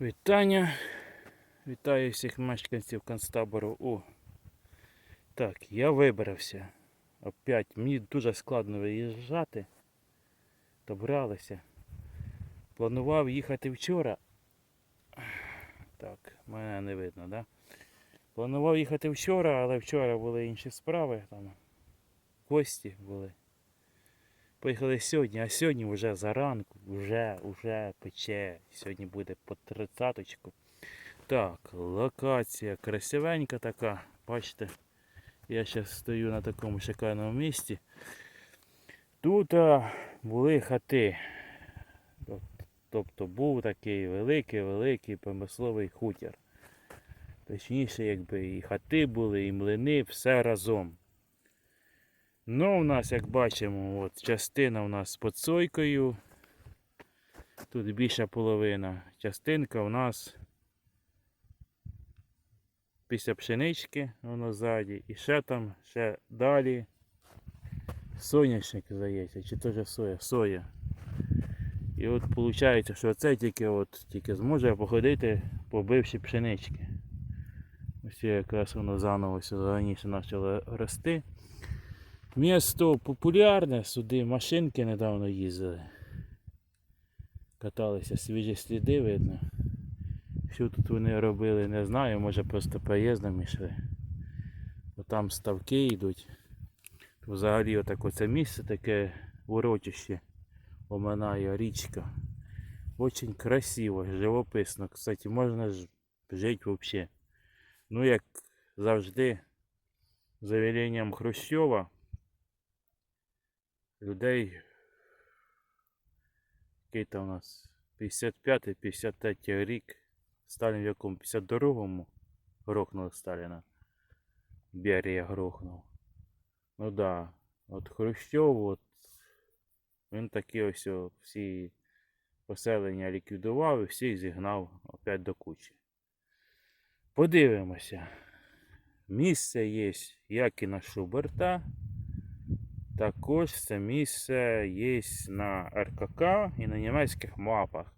Вітання. Вітаю всіх мешканців концтабору. О. Так, я вибрався. Опять мені дуже складно виїжджати. Добралися. Планував їхати вчора. Так, мене не видно, да? Планував їхати вчора, але вчора були інші справи, там гості були. Поїхали сьогодні, а сьогодні вже заранку, вже, вже пече. Сьогодні буде по тридцяточку. Так, локація красивенька така. Бачите, я зараз стою на такому шикарному місці. Тут а, були хати. Тобто був такий великий, великий промисловий хутір. Точніше, якби і хати були, і млини, все разом. Ну, у нас, як бачимо, от частина у нас під сойкою. Тут більша половина. Частинка у нас після пшенички, воно ззаді. І ще там, ще далі. Соняшник, здається, чи теж соя? Соя. І от виходить, що це тільки от тільки зможе походити по бившій пшенички. Ось якраз воно заново раніше почало рости. Місто популярне, сюди машинки недавно їздили. Каталися, свіжі сліди видно. Що тут вони робили, не знаю, може просто проїздом йшли. Бо там ставки йдуть. Взагалі отак оце місце таке урочище оминає річка. Очень красиво, живописно. Кстати, можна ж жити взагалі. Ну як завжди, за веленням Хрущова людей, який там у нас 55-53 рік, Сталін в якому 52-му грохнув Сталіна. Берія грохнув. Ну да, от Хрущов, от він такі ось всі поселення ліквідував і всіх зігнав опять до кучі. Подивимося. Місце є, як і на Шуберта. Також це місце є на РКК і на німецьких мапах.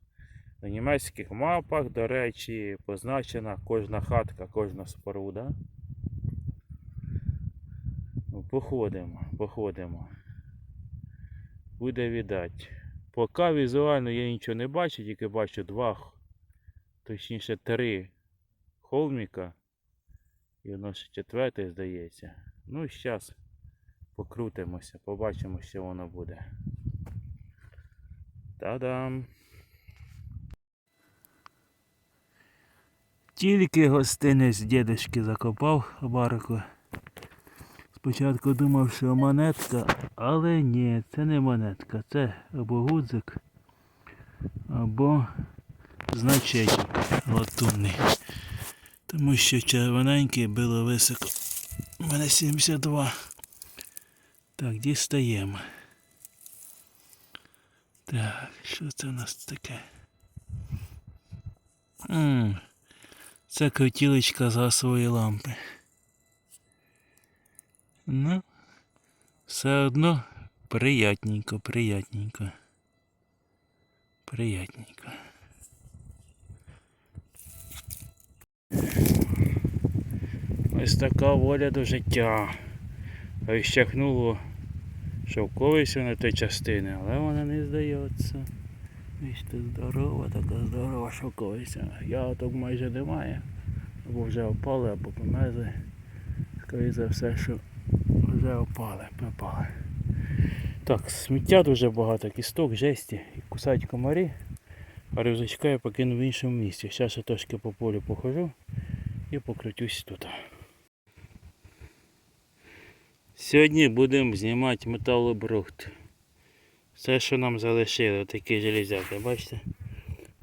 На німецьких мапах, до речі, позначена кожна хатка, кожна споруда. Походимо, походимо. Буде віддать. Поки візуально я нічого не бачу, тільки бачу два, точніше три холміка. І воно ще четверте, здається. Ну, зараз покрутимося, побачимо, що воно буде. Та-дам! Тільки гостинець дідушки закопав барку. Спочатку думав, що монетка, але ні, це не монетка, це або гудзик, або значечок латунний. Тому що червоненький було високо. У мене 72. Так, дістаємо. Так, що це у нас таке? м це крутілочка з газової лампи. Ну, все одно приятненько, приятненько. Приятненько. Ось така воля до життя. Розчахнуло шовковицю на той частини, але вона не здається. Ось тут здорова, така здорова шовковиця. Ягодок майже немає. Або вже опали, або померзли. Скоріше за все, що вже опали, пропали. Так, сміття дуже багато, кісток, жесті, кусають комарі. А рюкзачка я покинув в іншому місці. Зараз я трошки по полю похожу і покрутюсь тут. Сьогодні будемо знімати металобрухт. Все, що нам залишили, такі железяки, бачите?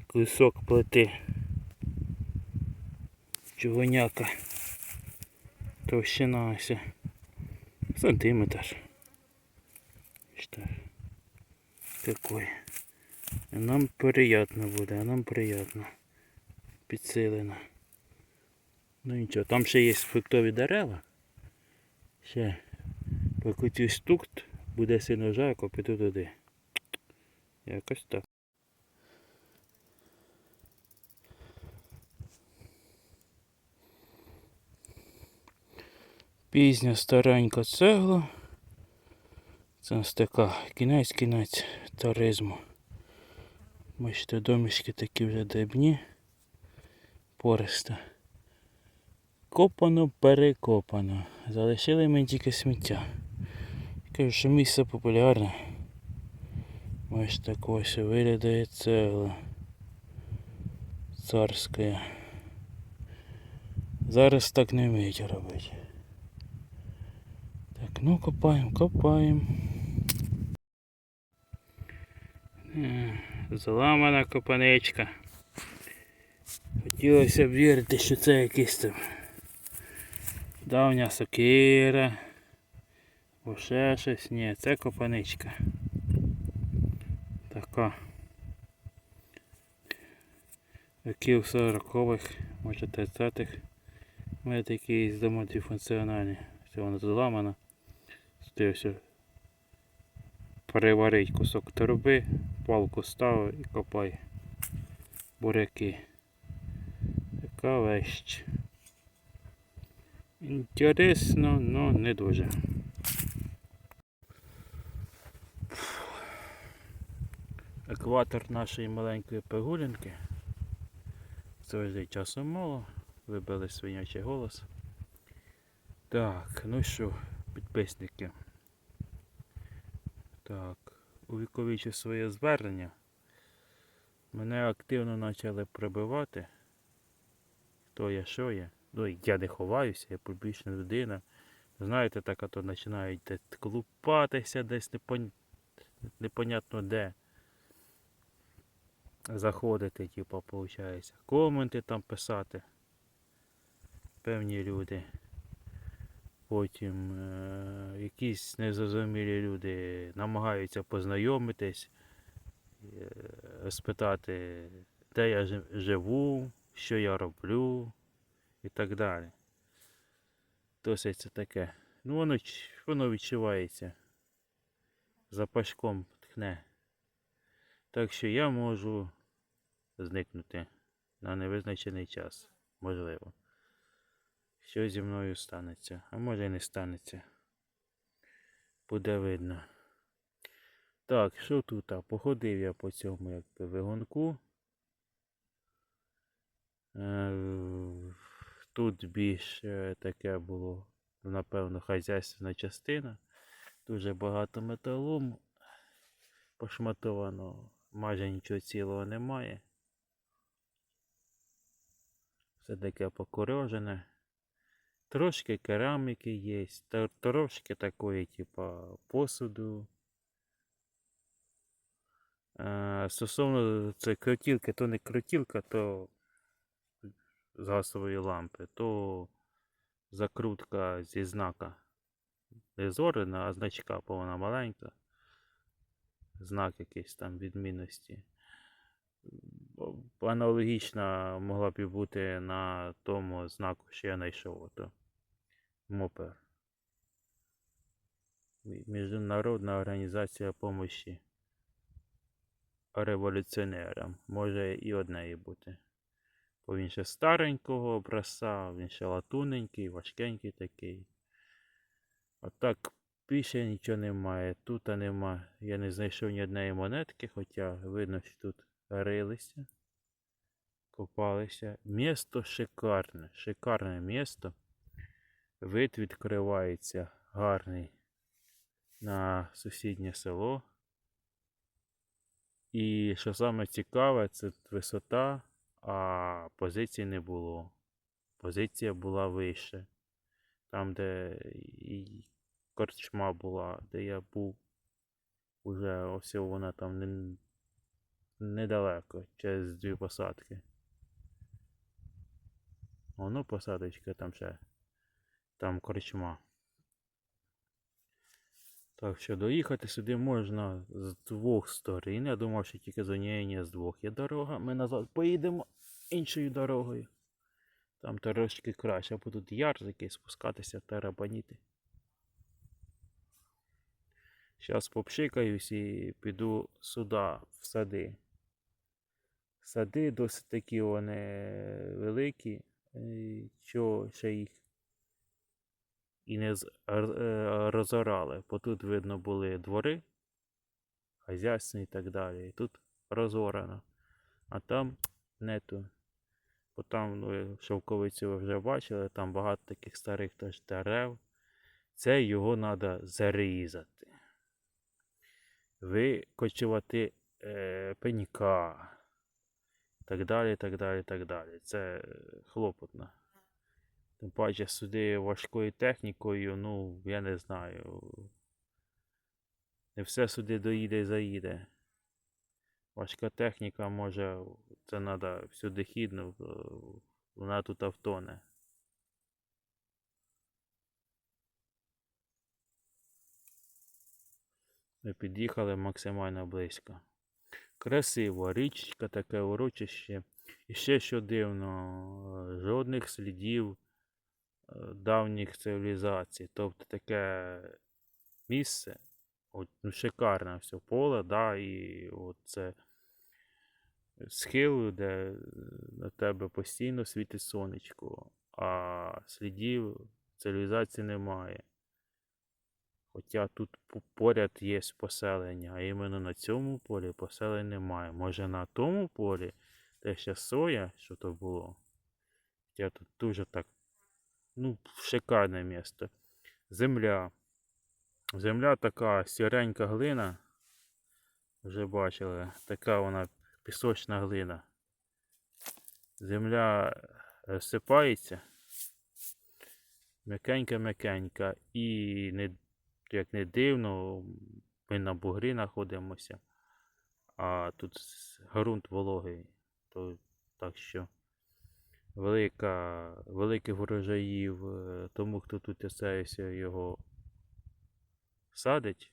Кусок плити. Чугуняка. Товщина ось. Сантиметр. Такой. Нам приятно буде, нам приятно. Підсилено. Ну нічого, там ще є фруктові дерева. Ще Поки ці стукт буде сильно жарко, піду туди. Якось так. Пізня старенька цегла. Це у нас така кінець-кінець туризму. Бачите, домішки такі вже дрібні, пориста. Копано, перекопано. Залишили мені тільки сміття. Кажу, що місце популярне. Ось так ось виглядає цегла. Царська. Зараз так не вміють робити. Так, ну копаємо, копаємо. Е, Зламана копанечка. Хотілося б вірити, що це якийсь там давня сокира. Або ще щось. Ні, це копаничка. Така. Років 40-х, може 30-х. Ми такі з функціональні. Все воно зламано. Стився переварить кусок труби, палку ставив і копай буряки. Така вещь. Інтересно, но не дуже. Екватор нашої маленької прогулянки. Завжди часу мало. Вибили свинячий голос. Так, ну що, підписники. Так, увіковічу своє звернення. Мене активно почали прибивати. Хто я, що я. Ну, я не ховаюся, я публічна людина. Знаєте, так ото починають клупатися десь непон... непонятно де. Заходити, типу, виходить. Коменти там писати. Певні люди. Потім е, якісь незрозумілі люди намагаються познайомитись, е, спитати, де я жи- живу, що я роблю і так далі. Досить це таке. Ну воно, воно відчувається. Запашком тхне. Так що я можу зникнути на невизначений час. Можливо що зі мною станеться, а може і не станеться. Буде видно. Так, що тут? А, Походив я по цьому якби вигонку. Тут більш таке було, напевно, хазяйственна частина. Дуже багато металому пошматовано, майже нічого цілого немає. Все таке покорежене. Трошки кераміки є, трошки такої, типа, посуду. Е, Стосовно цієї крутілки, то не крутілка, то з газової лампи, то закрутка зі знака. Не зорена, а значка, бо вона маленька. Знак якийсь там відмінності. Аналогічна могла б і бути на тому знаку, що я знайшов. Ото. МОПЕР. Міжнародна організація допомоги революціонерам. Може і однеї бути. Бо він ще старенького образця, він ще латуненький, важкенький такий. А так більше нічого немає. Тут нема. Я не знайшов ні однієї монетки, хоча видно, що тут рилися, копалися. Місто шикарне, шикарне місто. Вид відкривається гарний на сусіднє село. І що саме цікаве, це висота, а позиції не було. Позиція була вище. Там, де і корчма була, де я був, уже ось вона там не, недалеко, через дві посадки. Воно посадочка там ще. Там корчма. Так що доїхати сюди можна з двох сторін. Я думав, що тільки з однієї, ні, з двох є дорога. Ми назад поїдемо іншою дорогою. Там трошки краще, бо тут яр якийсь спускатися та рабаніти. Зараз попшикаюсь і піду сюди, в сади. Сади досить такі вони великі, е, що ще їх і не е, розорали. Бо тут видно були двори, хазяйственні і так далі. І тут розорано. А там нету. Бо там ну, шовковицю ви вже бачили, там багато таких старих теж дерев. Це його треба зарізати. Викочувати е, пенька. Так далі, так далі, так далі. Це е, хлопотно. Тим паче сюди важкою технікою, ну, я не знаю. Не все сюди доїде і заїде. Важка техніка може, це треба всюди хідно, е, вона тут автоне. Ми під'їхали максимально близько. Красиво, річка, таке урочище. І ще що дивно, жодних слідів давніх цивілізацій. Тобто таке місце, от, ну, шикарне все поле, да, і от це схил, де е, на тебе постійно світить сонечко, а слідів цивілізації немає. Хоча тут поряд є поселення, а іменно на цьому полі поселень немає. Може на тому полі, де ще соя, що то було. Хоча тут дуже так, ну, шикарне місто. Земля. Земля така сіренька глина. Вже бачили, така вона пісочна глина. Земля розсипається. М'якенька-м'якенька. І не, як не дивно, ми на бугрі знаходимося, а тут ґрунт вологий. То, так що велика, великих врожаїв е, тому, хто тут оселився, його садить.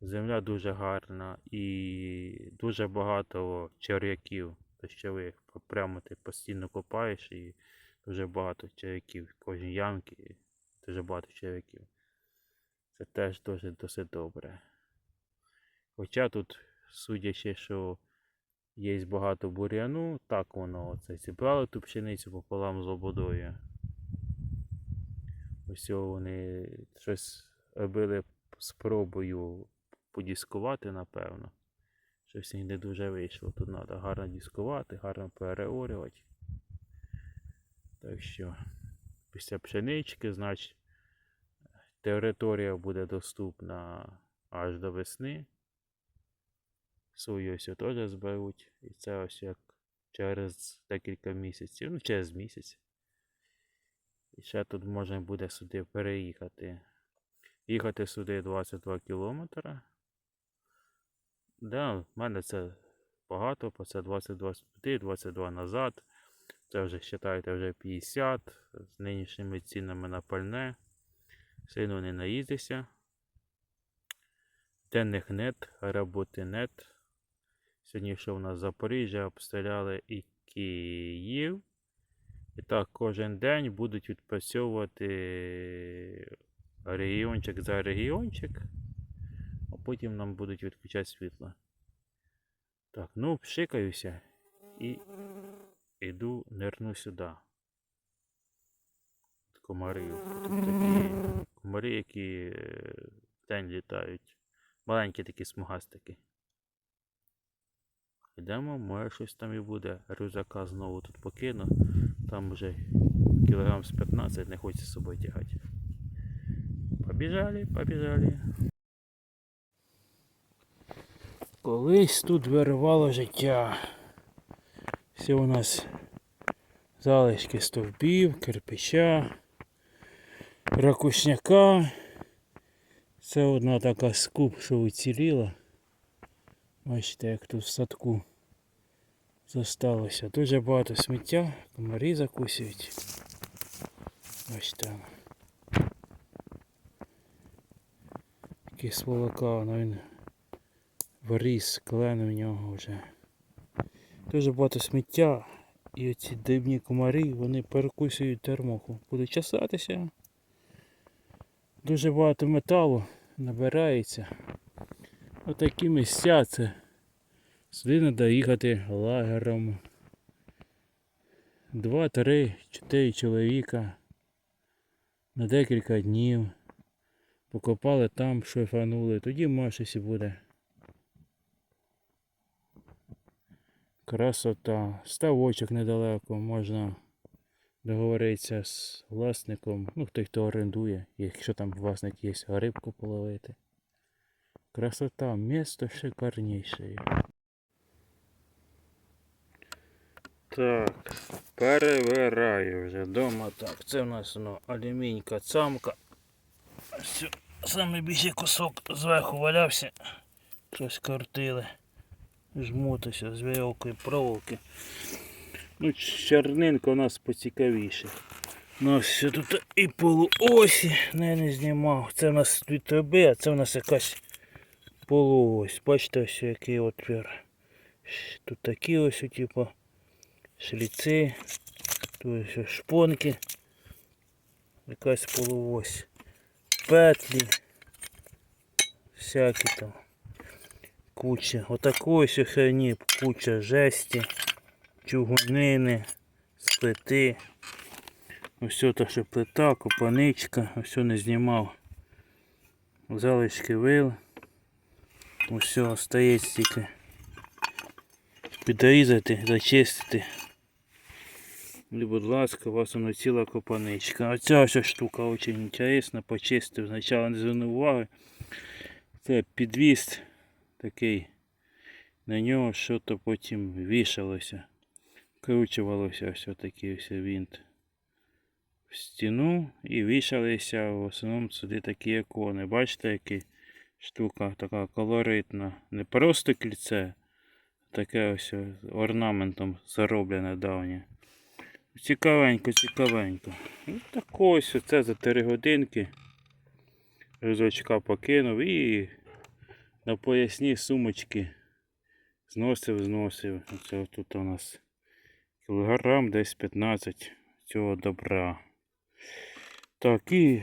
Земля дуже гарна і дуже багато черв'яків дощових. Прямо ти постійно копаєш і дуже багато черв'яків. В кожній ямці дуже багато черв'яків. Це теж дуже досить добре. Хоча тут, судячи, що є багато бур'яну, так воно оце зібрали ту пшеницю пополам з лободою. Ось вони щось робили спробою подіскувати, напевно. Щось їм не дуже вийшло. Тут треба гарно дискувати, гарно переорювати. Так що, після пшенички, значить, територія буде доступна аж до весни. Сою ось теж зберуть. І це ось як через декілька місяців, ну через місяць. І ще тут можна буде сюди переїхати. Їхати сюди 22 кілометри. Да, в мене це багато, бо це 22 сюди, 22 назад. Це вже вважайте вже 50 з нинішніми цінами на пальне. Сильно не наїздися. Денних нет, роботи нет. Сьогодні що в нас Запоріжжя, обстріляли і Київ. І так кожен день будуть відпрацьовувати регіончик за регіончик, а потім нам будуть відключати світло. Так, ну, пшикаюся і йду нирну сюди. Комари. Тут такі комари, які е, вдень літають. Маленькі такі смугастики. Йдемо, може щось там і буде. Рюкзака знову тут покину. Там вже кілограм з 15 не хочеться з собою тягати. Побіжали, побіжали. Колись тут вирувало життя. Все у нас залишки стовбів, кирпича, ракушняка. Це одна така скуп, що уціліла. Бачите, як тут в садку зосталося. Дуже багато сміття, комарі закусують. Бачите. воно. Який сволока, ну він виріс, клен у нього вже. Дуже багато сміття. І оці дивні комарі, вони перекусують термоху. Будуть чесатися. Дуже багато металу набирається. Отакі місця це. Сюди треба їхати лагером. Два, три, чотири чоловіка. на декілька днів. Покопали там, шліфанули, тоді може щось і буде. Красота. Ставочок недалеко, можна договоритися з власником, ну той, хто орендує, якщо там власник є, рибку половити. Красота, місто шикарніше. Так, перевираю вже вдома. Так, це в нас ну, алюмінька цамка. Все, саме більший кусок зверху валявся. Щось кортили. Жмутися з вірьовкою проволоки. Ну, чернинка у нас поцікавіше. У нас все тут і полуосі, не, не знімав. Це у нас дві труби, а це у нас якась полуось. Бачите, ось який отвір. Тут такі ось, типу, шліци, шпонки. Якась полуось. Петлі. Всякі там. Куча. Отакої херні, куча жесті, чугунини, сплити. Ось та що плита, копаничка, ось не знімав. Залишки вил. Ось остається тільки підрізати, зачистити. І, будь ласка, у вас воно ціла копаничка. Оця ось штука дуже інтересна, почистив. Спочатку не звернув уваги. Це підвіз такий. На нього що то потім вішалося. Кручувалося ось такий ось винт в стіну і вішалися в основному сюди такі ікони. Бачите, які штука така колоритна. Не просто кільце, таке ось орнаментом зароблене давнє. Цікавенько, цікавенько. Ну, так ось оце за 3 годинки. Рюкзачка покинув і на поясні сумочки зносив, зносив. Оце тут у нас кілограм десь 15 цього добра. Так, і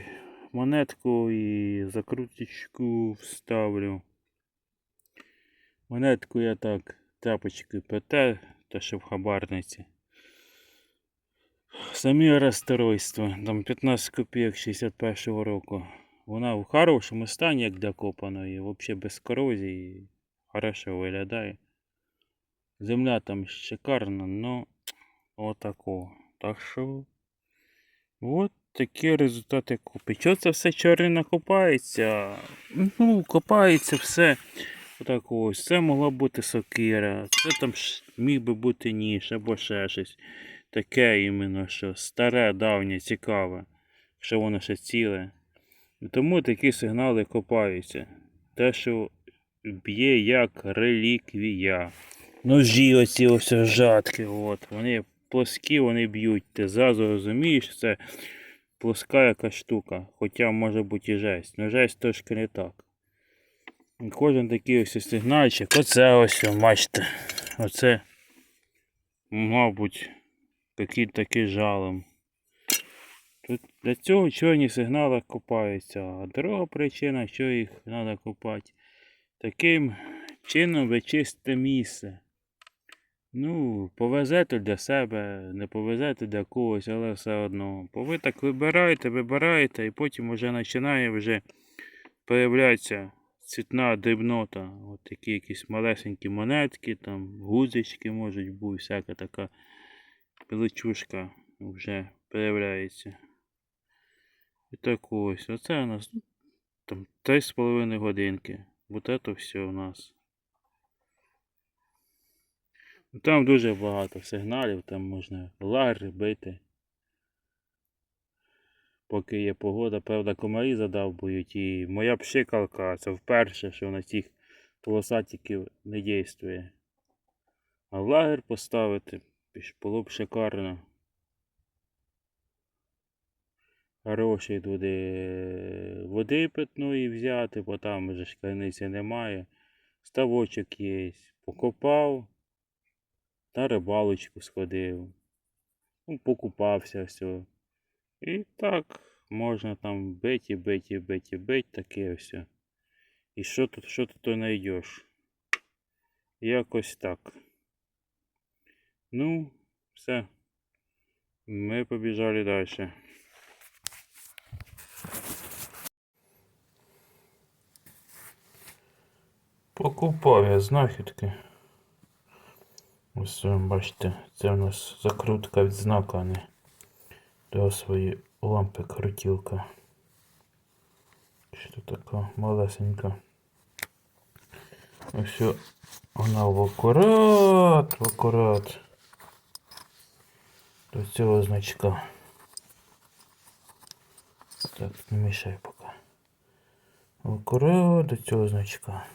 монетку і закруточку вставлю. Монетку я так тапочки ПТ, та що в хабарниці. Самі розстройства, там 15 копійок 61-го року. Вона в хорошому стані, як для копаної, взагалі без корозії. Хорошо виглядає. Земля там шикарна, но отако. Так що. От такі результати купи. Чого це все чорно копається? Ну, копається все. Отак ось. Це могла бути сокира. Це там міг би бути ніж або ще щось. Таке іменно, що старе, давнє, цікаве, що воно ще ціле. І тому такі сигнали копаються. Те, що б'є як реліквія. Ножі оці ось жатки, от. Вони плоскі, вони б'ють. Ти зразу розумієш, це плоска яка штука. Хоча може бути і жесть. Ну жесть трошки не так. І Кожен такий ось сигнальчик. Оце ось, бачите. Оце, мабуть, який такий жалом. Тут для цього чорні сигнали копаються. А друга причина, що їх треба копати. Таким чином ви чисте місце. Ну, повезете для себе, не повезете для когось, але все одно. Бо ви так вибираєте, вибираєте, і потім вже починає вже появлятися цвітна дрібнота. От такі якісь малесенькі монетки, там гузички можуть бути, всяка така пиличушка вже появляється. І так ось. Оце у нас ну, там 3,5 годинки. Вот это все у нас. Там дуже багато сигналів, там можна лагер бити. Поки є погода, правда, комарі задавбують і моя пшикалка це вперше, що на цих полосатиків не дійствує. А лагер поставити було б шикарно. Хороший туди води питної взяти, бо там вже ж немає. Ставочок є. Покопав, на рибалочку сходив. Ну, покупався все. І так можна там бить і бить і бить і бить, таке все. І що тут, що то знайдеш? Якось так. Ну, все. Ми побіжали далі. Покупав я знахідки. Ось бачите, це у нас закрутка від знака, а не до своєї лампи крутілка. Що така малесенька. Ось вона в акурат, в акурат. До цього значка. Так, не мішай поки. В до цього значка.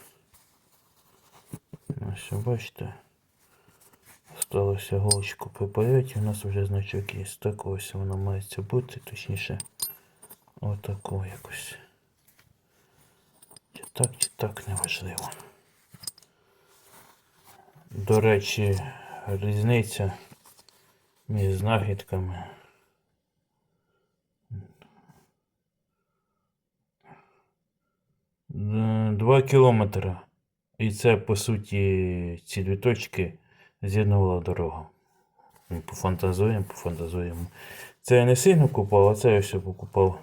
Ось, бачите. Осталося голочку припаяти, у нас вже значок є. Так ось воно має бути, точніше. Отако якось. Чи так, чи так неважливо. До речі, різниця між знахідками. Два кілометри. І це, по суті, ці дві точки з'єднувала дорога. Пофантазуємо, пофантазуємо. Це я не сильно купав, а це я все покупав.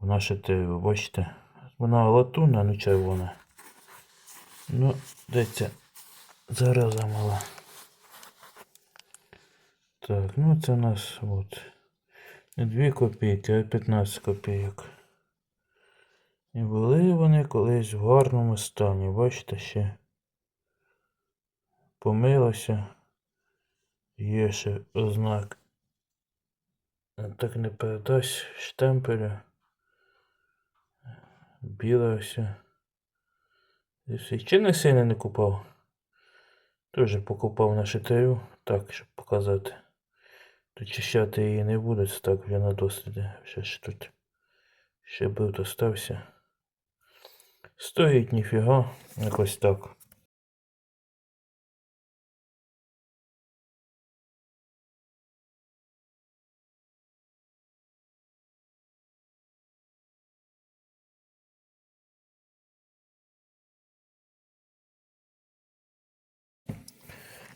В наше те, ви бачите. Вона латунна, ну червона. Ну, де ця зараза мала. Так, ну це у нас от. Не 2 копійки, а 15 копійок. І були вони колись в гарному стані. Бачите ще. Помилося. Є ще ознак. Так не передасть штемпеля. Біле все. І все. Чи не сильно не купав? Теж покупав на шитарю, так, щоб показати. То чищати її не буде, це так вже на досліді. Ще ж тут ще бив достався. Стоїть ніфіга, якось так.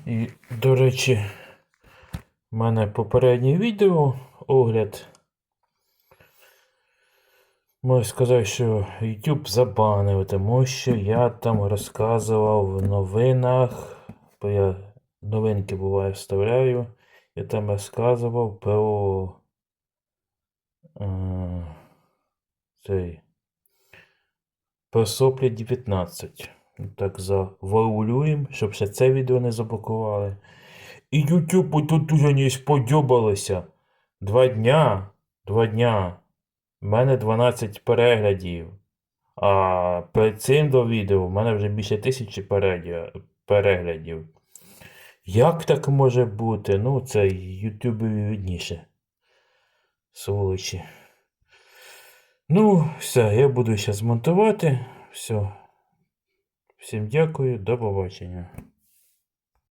І, до речі, в мене попереднє відео огляд. Можу сказати, що YouTube забанив, тому що я там розказував в новинах, бо я новинки буває вставляю. Я там розказував про е, цей про соплі 19. Так заваулюємо, щоб ще це відео не заблокували. І YouTube тут дуже не сподобалося. Два дня. Два дня. У мене 12 переглядів. А перед цим до відео в мене вже більше тисячі переглядів. Як так може бути? Ну, це Ютубові видніше. Сволочі. Ну, все, я буду зараз монтувати. Все. Всім дякую, до побачення.